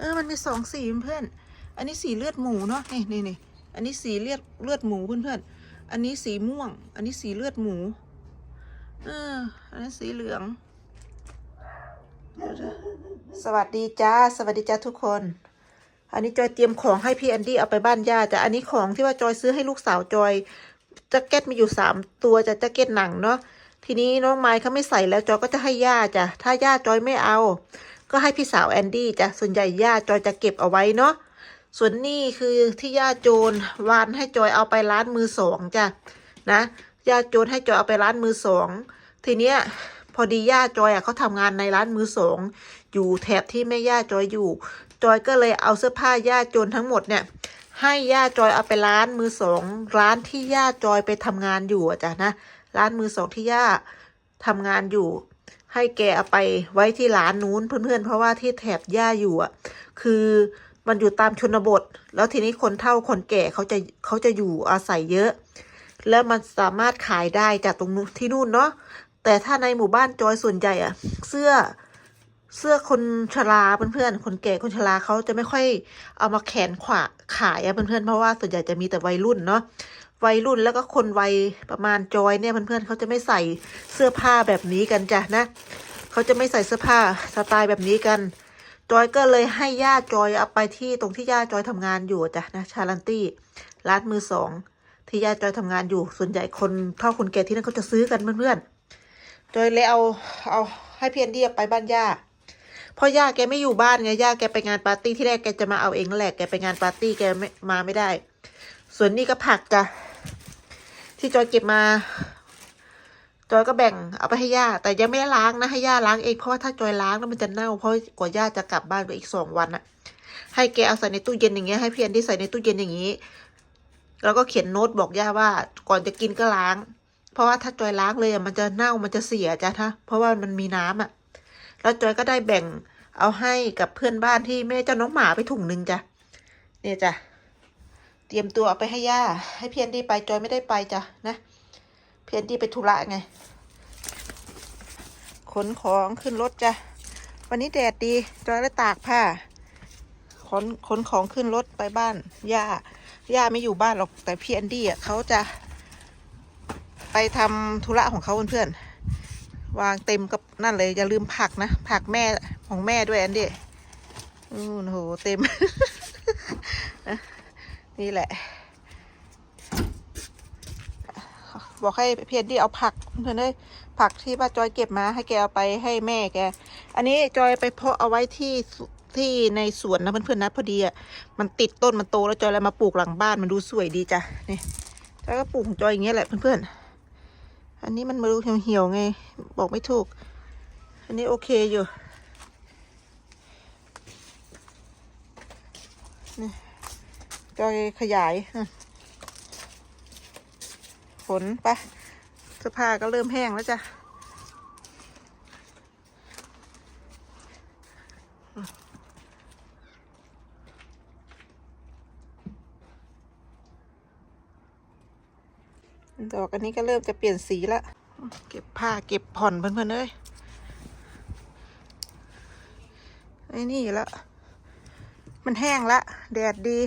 เออ มันมีสองสีเพื่อน อันนี้สีเลือดหมูเนาะ นี่นี่นี่อันนี้สีเลือดเลือดหมูเพื่อนๆอันนี้สีม่วง อันนี้สีเลือดหมู เออ อันนี้สีเหลือง สวัสดีจ้า สวัสดีจ้าทุกคน อันนี้จอยเตรียมของให้พี่แอนดี้เอาไปบ้านย่าจ้ะ อันนี้ของที่ว่าจอยซื้อให้ลูกสาวจอยแจ็คเก็ตมีอยู่สามตัวจะแจ็คเก็ตหนังเนาะ ทีนี้น้องไม้เขาไม่ใส่แล้วจอยก็จะให้ย่าจ้ะ ถ้าย่าจอยไม่เอา ก็ให้พี่สาวแอนดี้จ้ะส่วนใหญ่ย่าจอยจะเก็บเอาไว้เนาะส่วนนี่คือที่ย่าโจรวานให้จอยเอาไปร้านมือสองจ้ะนะย่าโจรให้จอยเอาไปร้านมือสองทีเนี้ยพอดีย่าจอยอะเขาทำงานในร้านมือสองอยู่แถบที่แม่ย่าจอยอยู่ จอยก็เลยเอาเสื้อผ้าย่าโจรทั้งหมดเนี่ยให้ย่าจอยเอาไปร้านมือสองร้านที่ย่าจอยไปทำงานอยู่อะจ้ะนะร้านมือสองที่ย่าทำงานอยู่ ให้แกเอาไปไว้ที่ร้านนู้นเพื่อนๆ เพราะว่าที่แถบย่าอยู่อะ คือมันอยู่ตามชนบท แล้วทีนี้คนเฒ่าคนแก่เขาจะเขาจะอยู่อาศัยเยอะ แล้วมันสามารถขายได้จากตรงนู้นที่นู่นเนาะแต่ถ้าในหมู่บ้านจอยส่วนใหญ่อะ เสื้อเสื้อคนชราเพื่อนๆ คนแก่คนชราเขาจะไม่ค่อยเอามาแขนขวาขายอะเพื่อนๆ เพราะว่าส่วนใหญ่จะมีแต่วัยรุ่นเนาะ วัยรุ่นแล้วก็คนวัยประมาณจอยเนี่ยเพื่อนๆเขาจะไม่ใส่เสื้อผ้าแบบนี้กันจ้ะนะเขาจะไม่ใส่เสื้อผ้าสไตล์แบบนี้กัน จอยก็เลยให้ย่าจอยเอาไปที่ตรงที่ย่าจอยทำงานอยู่จ้ะนะชาลันตี้ร้านมือสองที่ย่าจอยทำงานอยู่ส่วนใหญ่คนเฒ่าคนแก่ที่นั่นเขาจะซื้อกันเพื่อนๆจอยเลยเอาเอาให้เพียนเดียไปบ้านย่าเพราะย่าแกไม่อยู่บ้านไงย่าแกไปงานปาร์ตี้ที่แรกแกจะมาเอาเองนั่นแหละแกไปงานปาร์ตี้แกไม่มาไม่ได้ ส่วนนี้ก็ผักจ้ะ ที่จอยเก็บมา จอยก็แบ่งเอาไปให้ย่า แต่ยังไม่ได้ล้างนะให้ย่าล้างเองเพราะว่าถ้าจอยล้างแล้วมันจะเน่า เพราะกว่าย่าจะกลับบ้านก็อีกสองวันอะให้แกเอาใส่ในตู้เย็นอย่างเงี้ยให้เพียนที่ใส่ในตู้เย็นอย่างงี้แล้วก็เขียนโน้ตบอกย่าว่าก่อนจะกินก็ล้าง เพราะว่าถ้าจอยล้างเลยมันจะเน่ามันจะเสียจ้ะถ้าเพราะว่ามันมีน้ำอะแล้วจอยก็ได้แบ่งเอาให้กับเพื่อนบ้านที่แม่เจ้าน้องหมาไปถุงหนึ่งจ้ะเนี่ยจ้ะ เตรียมตัวเอาไปให้ย่า ให้เพียนดีไปจอยไม่ได้ไปจ้ะนะ เพียนดีไปธุระไง ขนของขึ้นรถจ้ะ วันนี้แดดดี จอยได้ตากผ้า ขนขนของขึ้นรถไปบ้านย่า ย่าไม่อยู่บ้านหรอก แต่พี่แอนดี้อะเขาจะ ไปทำธุระของเขาเพื่อนๆ วางเต็มกับนั่นเลย อย่าลืมผักนะ ผักแม่ของแม่ด้วยอันเดียอู้โห เต็ม นี่แหละ บอกให้เพียรที่เอาผักเพื่อนเลยผักที่ป้าจอยเก็บมาให้แกเอาไปให้แม่แก อันนี้จอยไปเพาะเอาไว้ที่ที่ในสวนนะเพื่อนๆนะพอดีอะมันติดต้นมันโตแล้วจอยเลยมาปลูกหลังบ้านมันดูสวยดีจ้ะนี่จอยก็ปลูกของจอยอย่างเงี้ยแหละเพื่อนๆอันนี้มันมาดูเหี่ยวๆไง บอกไม่ถูก อันนี้โอเคอยู่ จอยขยายฝนไปเสื้อผ้าก็เริ่มแห้งแล้วจ้ะดอกอันนี้ก็เริ่มจะเปลี่ยนสีละเก็บผ้าเก็บผ่อนเพื่อนๆเอ้ยไอ้นี่ละ มันแห้งละ แดดดี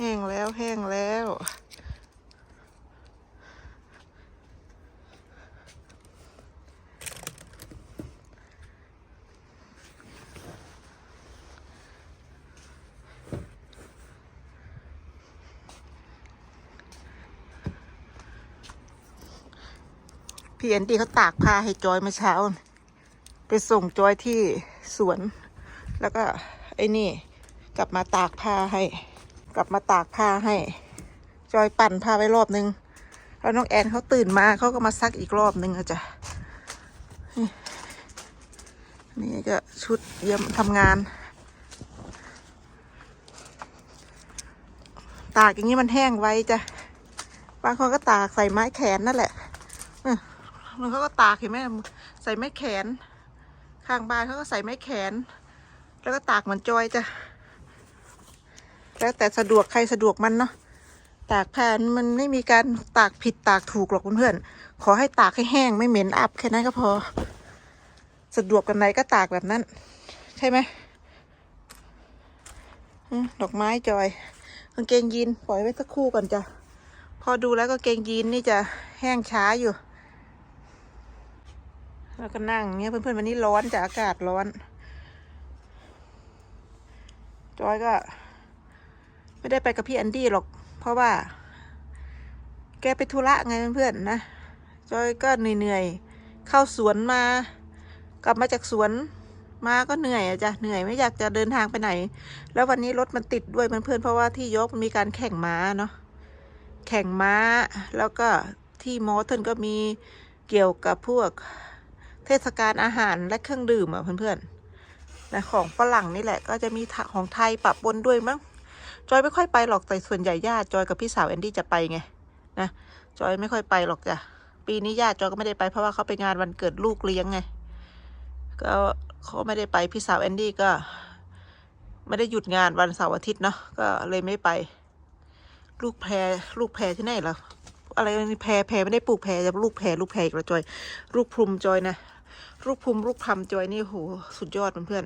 แห้งแล้วแห้งแล้ว พี่แอนดี้เขาตากผ้าให้จอยเมื่อเช้า ไปส่งจอยที่สวน แล้วก็ไอ้นี่ กลับมาตากผ้าให้ กลับมาตากผ้าให้ จอยปั่นผ้าไว้รอบนึง แล้วน้องแอนเขาตื่นมาเขาก็มาซักอีกรอบนึงอะจ้ะนี่ก็ชุดเยี่ยมทำงาน ตากอย่างนี้มันแห้งไว้จ้ะบางคนก็ตากใส่ไม้แขนนั่นแหละมันเขาก็ตากเห็นไหมใส่ไม้แขน ข้างบ้านเขาก็ใส่ไม้แขน แล้วก็ตากเหมือนจอยจ้ะ แล้วแต่สะดวกใครสะดวกมันเนาะตากผ้ามันไม่มีการตากผิดตากถูกหรอกเพื่อนๆขอให้ตากให้แห้งไม่เหม็นอับแค่นั้นก็พอ สะดวกกันไหนก็ตากแบบนั้น ใช่ไหมดอกไม้จอยกางเกงยีนปล่อยไว้สักคู่ก่อนจ้ะพอดูแล้วก็เกงยีนนี่จะแห้งช้าอยู่ แล้วก็นั่งเงี้ยเพื่อนๆวันนี้ร้อนจ้ะอากาศร้อน จอยก็ ไม่ได้ไปกับพี่แอนดี้หรอก เพราะว่า แกไปธุระไงเพื่อนๆนะ จอยก็เหนื่อยๆ เข้าสวนมา กลับมาจากสวนมาก็เหนื่อยอะจ้ะเหนื่อยไม่อยากจะเดินทางไปไหน แล้ววันนี้รถมันติดด้วยเพื่อนๆเพราะว่าที่ยกมีการแข่งม้าเนาะแข่งม้าแล้วก็ที่มอเทิร์นก็มีเกี่ยวกับพวกเทศกาลอาหารและเครื่องดื่มอะเพื่อนๆนะของฝรั่งนี่แหละก็จะมีของไทยปะปนด้วยมั้ง จอยไม่ค่อยไปหรอกแต่ส่วนใหญ่ญาติจอยกับพี่สาวแอนดี้จะไปไงนะจอยไม่ค่อยไปหรอกจ้ะปีนี้ญาติจอยก็ไม่ได้ไปเพราะว่าเขาไปงานวันเกิดลูกเลี้ยงไงก็เขาไม่ได้ไปพี่สาวแอนดี้ก็ไม่ได้หยุดงานวันเสาร์อาทิตย์เนาะก็เลยไม่ไป ลูกแพรลูกแพรที่ไหนล่ะอะไรนี่แพรแพรไม่ได้ปลูกแพรจะลูกแพรลูกแพรอีกแล้วจอยลูกพรุมจอยนะลูกพรุมลูกพรำจอยนี่โหสุดยอดเพื่อน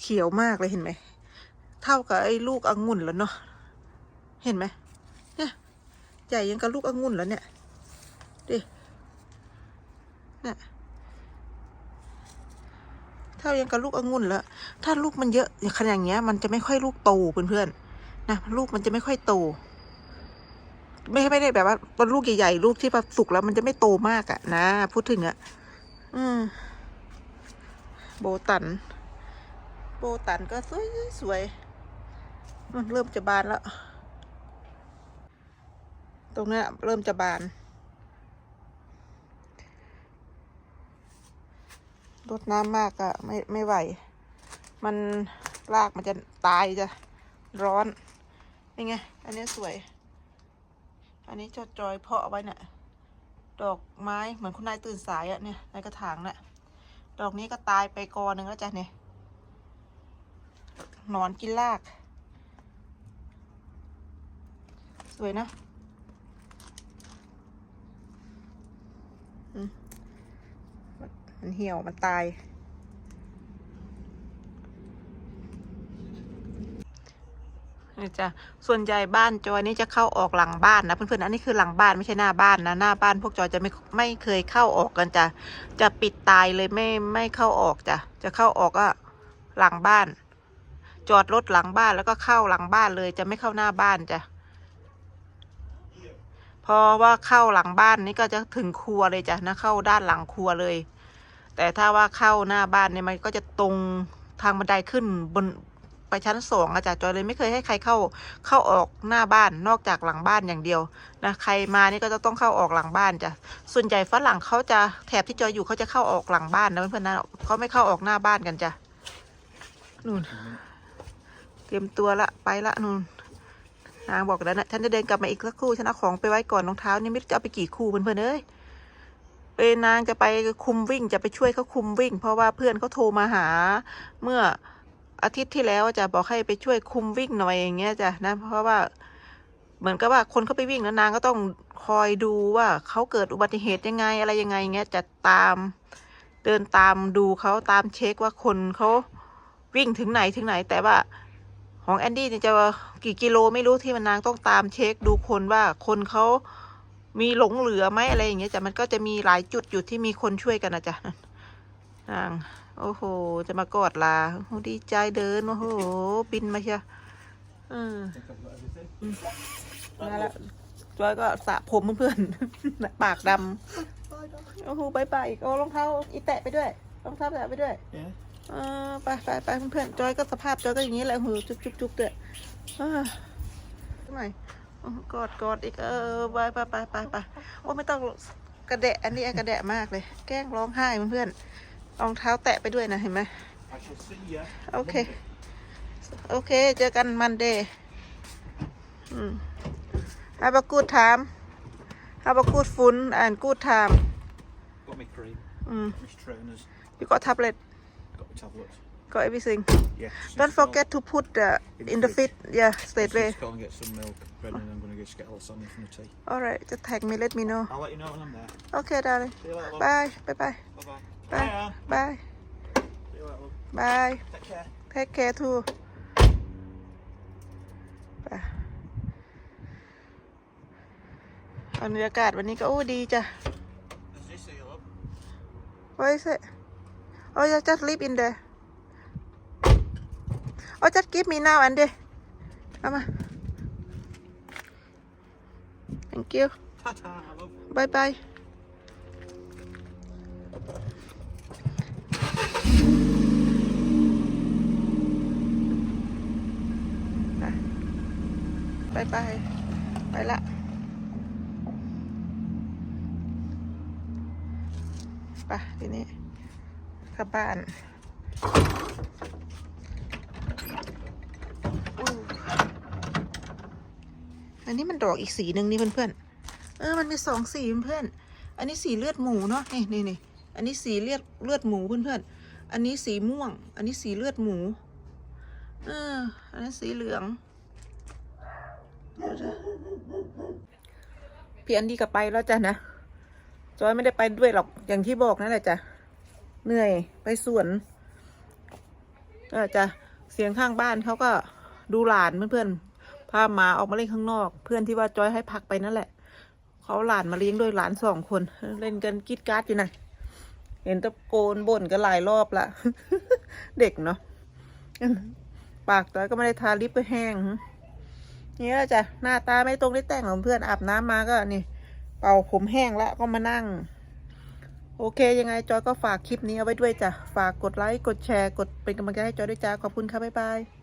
เขียวมากเลยเห็นไหม เท่ากับไอ้ลูกองุ่นแล้วเนาะ เห็นไหมเนี่ยใหญ่ยังกับลูกองุ่นแล้วเนี่ยดิเนี่ยเท่ายังกับลูกองุ่นแล้ว ถ้าลูกมันเยอะอย่างขนาดอย่างเงี้ย มันจะไม่ค่อยลูกโตเพื่อนๆนะลูกมันจะไม่ค่อยโต ไม่ไม่ได้แบบว่าตอนลูกใหญ่ๆลูกที่แบบสุกแล้วมันจะไม่โตมากอะนะ พูดถึงอะอืมโบตัน โบตันก็สวยสวย มันเริ่มจะบานแล้ว ตรงนี้เริ่มจะบาน รดน้ำมากอะไม่ไม่ไหว มันรากมันจะตายจะร้อนยังไง อันนี้สวย อันนี้จดจอยเพาะไว้เนี่ย ดอกไม้เหมือนคุณนายตื่นสายอะเนี่ยในกระถางน่ะ ดอกนี้ก็ตายไปกอหนึ่งแล้วจ้ะเนี่ย หนอนกินราก ส วยนะอืมมันมันเหี่ยว มันตาย นี่จ้ะ ส่วนใหญ่บ้านจอยนี่จะเข้าออกหลังบ้านนะเพื่อนๆ อันนี้คือหลังบ้านไม่ใช่หน้าบ้านนะ หน้าบ้านพวกจอยจะไม่ไม่เคยเข้าออกกันจ้ะ จะปิดตายเลยไม่ไม่เข้าออกจ้ะ จะเข้าออกก็หลังบ้าน จอดรถหลังบ้านแล้วก็เข้าหลังบ้านเลยจะไม่เข้าหน้าบ้านจ้ะเพ ราะว่าเข้าหลังบ้านนี่ก็จะถึงครัวเลยจ้ะนะเข้าด้านหลังครัวเลย แต่ถ้าว่าเข้าหน้าบ้านเนี่ยมันก็จะตรงทางบันไดขึ้นบนไปชั้นสองอะจ้ะจอยเลยไม่เคยให้ใครเข้าเข้าออกหน้าบ้านนอกจากหลังบ้านอย่างเดียวนะใครมานี่ก็จะต้องเข้าออกหลังบ้านจ้ะส่วนใหญ่ฝรั่งเขาจะแถบที่จอยอยู่เขาจะเข้าออกหลังบ้านนะเพื่อนๆนะเขาไม่เข้าออกหน้าบ้านกันจ้ะนู่น เตรียมตัวละไปละนู่น นางบอกแล้วนะฉันจะเดินกลับมาอีกสักครู่ฉันเอาของไปไว้ก่อนรองเท้านี่ไม่รู้จะเอาไปกี่คู่เพื่อนๆเอ้ยเอ้ยนางจะไปคุมวิ่งจะไปช่วยเขาคุมวิ่ง เพราะว่าเพื่อนเขาโทรมาหา เมื่ออาทิตย์ที่แล้วจะบอกให้ไปช่วยคุมวิ่งหน่อยอย่างเงี้ยจ้ะนะเพราะว่าเหมือนกับว่าคนเขาไปวิ่งแล้วนางก็ต้องคอยดูว่าเขาเกิดอุบัติเหตุยังไงอะไรยังไงเงี้ยจะตามเดินตามดูเขาตามเช็คว่าคนเขาวิ่งถึงไหนถึงไหนแต่ว่า ของแอนดี้จะกี่กิโลไม่รู้ที่มันนางต้องตามเช็คดูคนว่าคนเขามีหลงเหลือไหมอะไรอย่างเงี้ยจ้ะมันก็จะมีหลายจุดอยู่ที่มีคนช่วยกันนะจ๊ะนางโอ้โห จะมากอดลาดีใจเดิน โอ้โห บินมาเชียวอืมอืมาแล้วจอยก็สระผมเพื่อนๆ ปากดำโอ้โหบายบายอีก โอ้รองเท้าอีแตะไปด้วย รองเท้าแตะไปด้วย Yeah. เออไปไปไปเพื่อนๆจอยก็สภาพจอยก็อย่างนี้แหละหูจุบจุบจุบด้วยอ่าหน่อยโอ้กอดกอดอีกเออไปไปไปไปไปโอ้ไม่ต้องกระแดะอันนี้กระแดะมากเลย แกล้งร้องไห้เพื่อนๆรองเท้าแตะไปด้วยนะเห็นไหม I shall see you. โอเค โอเค เจอกันมันเดย์อืม Have a good time Have a good fun and good time Got my cream, อืม my trainers, you got tablet got my tablets. got everything Yeah. don't forget to put uh, in the fit yeah straight away Go and get some milk, Brendan. I'm going to just get a little something from the tea. alright just tag me let me know I'll let you know when I'm there. okay darling See you later. love. bye bye bye Bye-bye. Bye. Ann. bye See you later. love. บาย Take care. เทคแคร์ทูไปบรรยากาศวันนี้ก็โอ้ดีจ้ะ Is this your love? What is it? Oh, yeah, just leave in there. Oh, just give me now, Andy. Come on. Thank you. Bye bye. Bye bye. Bye lại. Bye, đi nè. กลับบ้านอู้อันนี้มันดอกอีกสีหนึ่งนี่เพื่อนๆ เออ มันมีสองสีเพื่อนๆอันนี้สีเลือดหมูเนาะ นี่นี่นี่อันนี้สีเลือดเลือดหมูเพื่อนๆ อันนี้สีม่วง อันนี้สีเลือดหมู เออ อันนี้สีเหลืองเดี๋ยวนะพี่อันดีก็ไปแล้วจ้ะนะ จอยไม่ได้ไปด้วยหรอก อย่างที่บอกนั่นแหละจ้ะ เหนื่อยไปสวนเออจ้ะเสียงข้างบ้านเขาก็ดูหลานเพื่อนๆพาหมาออกมาเล่นข้างนอก เพื่อนที่ว่าจอยให้พักไปนั่นแหละเขาหลานมาเลี้ยงด้วยหลานสองคน เล่นกันกีดการ์ดอยู่นะเห็นตะโกนบ่นกันหลายรอบละเด็กเนาะปากจอยก็ไม่ได้ทาลิปไปแห้งนี่แหละจ้ะหน้าตาไม่ตรงได้แต่งของเพื่อนอาบน้ำมาก็นี่ เป่าผมแห้งแล้วก็มานั่ง โอเค ยังไงจอยก็ฝากคลิปนี้เอาไว้ด้วยจ้ะ ฝากกดไลค์ กดแชร์ กดเป็นกำลังใจให้จอยด้วยจ้า ขอบคุณค่ะ บ๊ายบาย